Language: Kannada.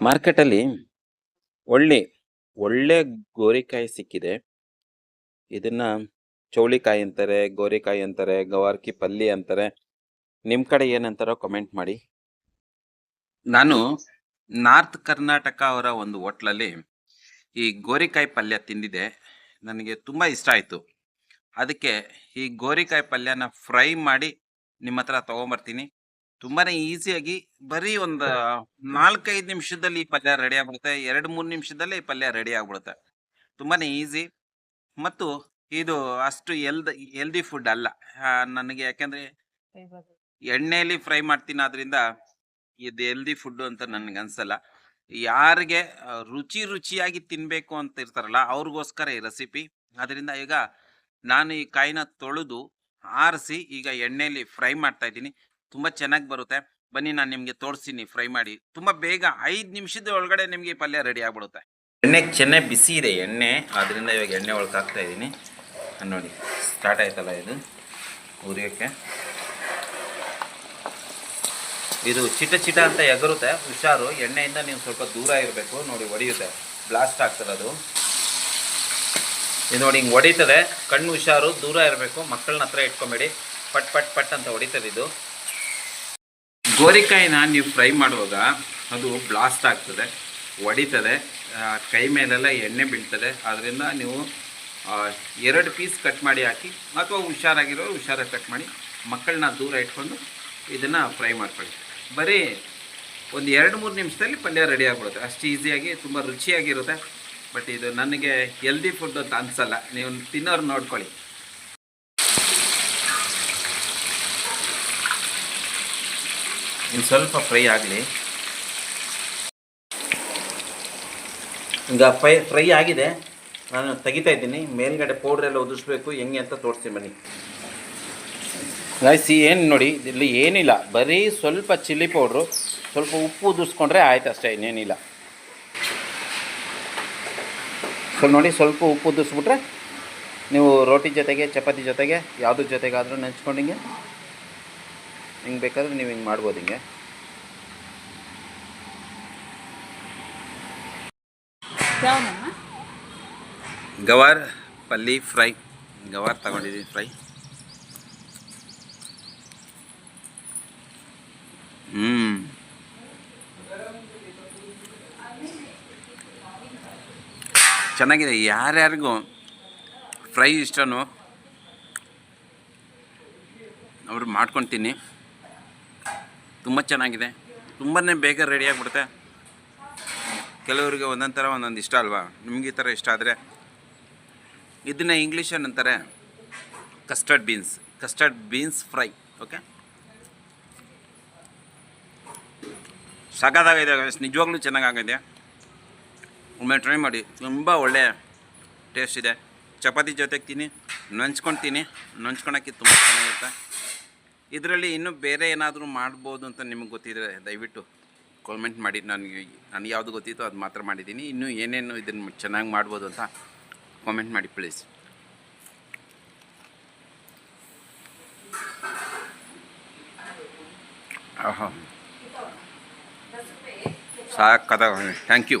ಮಾರ್ಕೆಟಲ್ಲಿ ಒಳ್ಳೆ ಒಳ್ಳೆ ಗೋರಿಕಾಯಿ ಸಿಕ್ಕಿದೆ. ಇದನ್ನ ಚೌಳಿಕಾಯಿ ಅಂತಾರೆ, ಗೋರಿಕಾಯಿ ಅಂತಾರೆ, ಗವಾರ್ಕಿ ಪಲ್ಲಿ ಅಂತಾರೆ. ನಿಮ್ಮ ಕಡೆ ಏನಂತಾರೋ ಕಮೆಂಟ್ ಮಾಡಿ. ನಾನು ನಾರ್ತ್ ಕರ್ನಾಟಕ ಅವರ ಒಂದು ಹೋಟ್ಲಲ್ಲಿ ಈ ಗೋರಿಕಾಯಿ ಪಲ್ಯ ತಿಂದಿದೆ ನನಗೆ ತುಂಬ ಇಷ್ಟ ಆಯಿತು. ಅದಕ್ಕೆ ಈ ಗೋರಿಕಾಯಿ ಪಲ್ಯನ ಫ್ರೈ ಮಾಡಿ ನಿಮ್ಮ ಹತ್ರ ತಗೊಂಬರ್ತೀನಿ. ತುಂಬಾನೇ ಈಸಿಯಾಗಿ ಬರೀ ಒಂದು ನಾಲ್ಕೈದು ನಿಮಿಷದಲ್ಲಿ ಈ ಪಲ್ಯ ರೆಡಿ ಆಗ್ಬಿಡುತ್ತೆ ಎರಡು ಮೂರು ನಿಮಿಷದಲ್ಲಿ ಈ ಪಲ್ಯ ರೆಡಿ ಆಗ್ಬಿಡುತ್ತೆ. ತುಂಬಾನೇ ಈಸಿ. ಮತ್ತು ಇದು ಅಷ್ಟು ಎಲ್ದ್ ಹೆಲ್ದಿ ಫುಡ್ ಅಲ್ಲ. ನನಗೆ ಯಾಕೆಂದ್ರೆ ಎಣ್ಣೆಯಲ್ಲಿ ಫ್ರೈ ಮಾಡ್ತೀನಿ ಆದ್ರಿಂದ ಇದು ಹೆಲ್ದಿ ಫುಡ್ ಅಂತ ನನ್ಗೆ ಅನ್ಸಲ್ಲ. ಯಾರಿಗೆ ರುಚಿ ರುಚಿಯಾಗಿ ತಿನ್ಬೇಕು ಅಂತ ಇರ್ತಾರಲ್ಲ ಅವ್ರಿಗೋಸ್ಕರ ಈ ರೆಸಿಪಿ ಅದರಿಂದ ಈಗ ನಾನು ಈ ಕಾಯಿನ ತೊಳೆದು ಆರಿಸಿ ಈಗ ಎಣ್ಣೆಯಲ್ಲಿ ಫ್ರೈ ಮಾಡ್ತಾ ಇದ್ದೀನಿ. ತುಂಬಾ ಚೆನ್ನಾಗಿ ಬರುತ್ತೆ. ಬನ್ನಿ ನಾನು ನಿಮಗೆ ತೋರಿಸ್ತೀನಿ ಫ್ರೈ ಮಾಡಿ. ತುಂಬಾ ಬೇಗ ಐದು ನಿಮಿಷದ ಒಳಗಡೆ ನಿಮಗೆ ಪಲ್ಯ ರೆಡಿ ಆಗ್ಬಿಡುತ್ತೆ. ಎಣ್ಣೆ ಚೆನ್ನಾಗಿ ಬಿಸಿ ಇದೆ ಎಣ್ಣೆ ಅದರಿಂದ ಇವಾಗ ಎಣ್ಣೆ ಒಳಗೆ ಹಾಕ್ತಾ ಇದ್ದೀನಿ ನೋಡಿ ಸ್ಟಾರ್ಟ್ ಆಯ್ತಲ್ಲ ಇದು ಉರಿಯೋಕ್ಕೆ ಇದು ಚಿಟ ಚಿಟ ಅಂತ ಎಗರುತ್ತೆ, ಹುಷಾರು. ಎಣ್ಣೆಯಿಂದ ನೀವು ಸ್ವಲ್ಪ ದೂರ ಇರಬೇಕು, ನೋಡಿ ಒಡೆಯುತ್ತೆ. ಬ್ಲಾಸ್ಟ್ ಆಗ್ತದೆ ಅದು. ಇದು ನೋಡಿ ಹಿಂಗೆ ಹೊಡಿತದೆ ಕಣ್ಣು ಹುಷಾರು, ದೂರ ಇರಬೇಕು. ಮಕ್ಕಳನ್ನ ಹತ್ರ ಇಟ್ಕೊಂಬೇಡಿ. ಪಟ್ ಪಟ್ ಪಟ್ ಅಂತ ಹೊಡಿತದೆ ಇದು. ಗೋರಿಕಾಯಿನ ನೀವು ಫ್ರೈ ಮಾಡುವಾಗ ಅದು ಬ್ಲಾಸ್ಟ್ ಆಗ್ತದೆ, ಒಡಿತದೆ ಕೈ ಮೇಲೆಲ್ಲ ಎಣ್ಣೆ ಬೀಳ್ತದೆ. ಅದರಿಂದ ನೀವು ಎರಡು ಪೀಸ್ ಕಟ್ ಮಾಡಿ ಹಾಕಿ, ಅಥವಾ ಹುಷಾರಾಗಿರೋ ಹುಷಾರಾಗಿ ಕಟ್ ಮಾಡಿ ಮಕ್ಕಳನ್ನ ದೂರ ಇಟ್ಕೊಂಡು ಇದನ್ನು ಫ್ರೈ ಮಾಡ್ಕೊಳ್ಳಿ. ಬರೀ ಒಂದು ಎರಡು ಮೂರು ನಿಮಿಷದಲ್ಲಿ ಪಲ್ಯ ರೆಡಿ ಆಗ್ಬಿಡುತ್ತೆ. ಅಷ್ಟು ಈಸಿಯಾಗಿ, ತುಂಬ ರುಚಿಯಾಗಿರುತ್ತೆ. ಬಟ್ ಇದು ನನಗೆ ಹೆಲ್ದಿ ಫುಡ್ ಅಂತ ಅನಿಸಲ್ಲ. ನೀವು ತಿನ್ನೋರು ನೋಡ್ಕೊಳ್ಳಿ. ಇನ್ನು ಸ್ವಲ್ಪ ಫ್ರೈ ಆಗಲಿ. ಈಗ ಫ್ರೈ ಫ್ರೈ ಆಗಿದೆ. ನಾನು ತೆಗಿತಾ ಇದ್ದೀನಿ. ಮೇಲ್ಗಡೆ ಪೌಡ್ರ್ ಎಲ್ಲ ಉದುರಿಸ್ಬೇಕು. ಹೆಂಗೆ ಅಂತ ತೋರಿಸ್ತೀನಿ ಬನ್ನಿ. ಗಾಯ್ಸಿ ಏನು ನೋಡಿ, ಇಲ್ಲಿ ಏನಿಲ್ಲ. ಬರೀ ಸ್ವಲ್ಪ ಚಿಲ್ಲಿ ಪೌಡ್ರು ಸ್ವಲ್ಪ ಉಪ್ಪು ಉದುರಿಸ್ಕೊಂಡ್ರೆ ಆಯ್ತು ಅಷ್ಟೇ, ಇನ್ನೇನಿಲ್ಲ. ಸ್ವಲ್ಪ ನೋಡಿ, ಸ್ವಲ್ಪ ಉಪ್ಪು ಉದುರಿಸ್ಬಿಟ್ರೆ ನೀವು ರೋಟಿ ಜೊತೆಗೆ, ಚಪಾತಿ ಜೊತೆಗೆ ಯಾವುದ್ರ ಜೊತೆಗಾದರೂ ನೆಂಚ್ಕೊಂಡು ಹಿಂಗೆ ಹಿಂಗೆ ಬೇಕಾದ್ರೆ ನೀವು ಹಿಂಗೆ ಮಾಡ್ಬೋದು ಹಿಂಗೆ. ಗವಾರ್ ಪಲ್ಲಿ ಫ್ರೈ. ಗವಾರ್ ತಗೊಂಡಿದ್ದೀನಿ ಫ್ರೈ. ಹ್ಞೂ ಚೆನ್ನಾಗಿದೆ. ಯಾರ್ಯಾರಿಗೂ ಫ್ರೈ ಇಷ್ಟನೋ ಅವ್ರು ಮಾಡ್ಕೊತೀನಿ. ತುಂಬ ಚೆನ್ನಾಗಿದೆ. ತುಂಬಾ ಬೇಗ ರೆಡಿ ಆಗಿಬಿಡುತ್ತೆ. ಕೆಲವರಿಗೆ ಒಂದೊಂದು ಥರ ಒಂದೊಂದು ಇಷ್ಟ ಅಲ್ವಾ? ನಿಮಗೆ ಈ ಥರ ಇಷ್ಟ ಆದರೆ, ಇದನ್ನ ಇಂಗ್ಲೀಷ್ ಏನಂತಾರೆ custard beans custard beans fry okay ಸಾಕಾದಾಗಿದೆ. ನಿಜವಾಗ್ಲೂ ಚೆನ್ನಾಗಾಗಿದೆ ಒಮ್ಮೆ ಟ್ರೈ ಮಾಡಿ. ತುಂಬ ಒಳ್ಳೆಯ ಟೇಸ್ಟ್ ಇದೆ. ಚಪಾತಿ ಜೊತೆಗೆ ತಿನ್ನಿ, ನಂಚ್ಕೊಂಡು ತಿನ್ನಿ, ನಂಚ್ಕೊಳಕ್ಕೆ ತುಂಬ ಚೆನ್ನಾಗಿರುತ್ತೆ. ಇದರಲ್ಲಿ ಇನ್ನೂ ಬೇರೆ ಏನಾದರೂ ಮಾಡ್ಬೋದು ಅಂತ ನಿಮಗೆ ಗೊತ್ತಿದ್ರೆ ದಯವಿಟ್ಟು ಕಾಮೆಂಟ್ ಮಾಡಿ. ನನಗೆ ನನಗೆ ಯಾವುದು ಗೊತ್ತಿತ್ತು ಅದು ಮಾತ್ರ ಮಾಡಿದ್ದೀನಿ. ಇನ್ನೂ ಏನೇನು ಇದನ್ನು ಚೆನ್ನಾಗಿ ಮಾಡ್ಬೋದು ಅಂತ ಕಾಮೆಂಟ್ ಮಾಡಿ ಪ್ಲೀಸ್ ಆಹಾ. ಕಥೆ ಥ್ಯಾಂಕ್ ಯು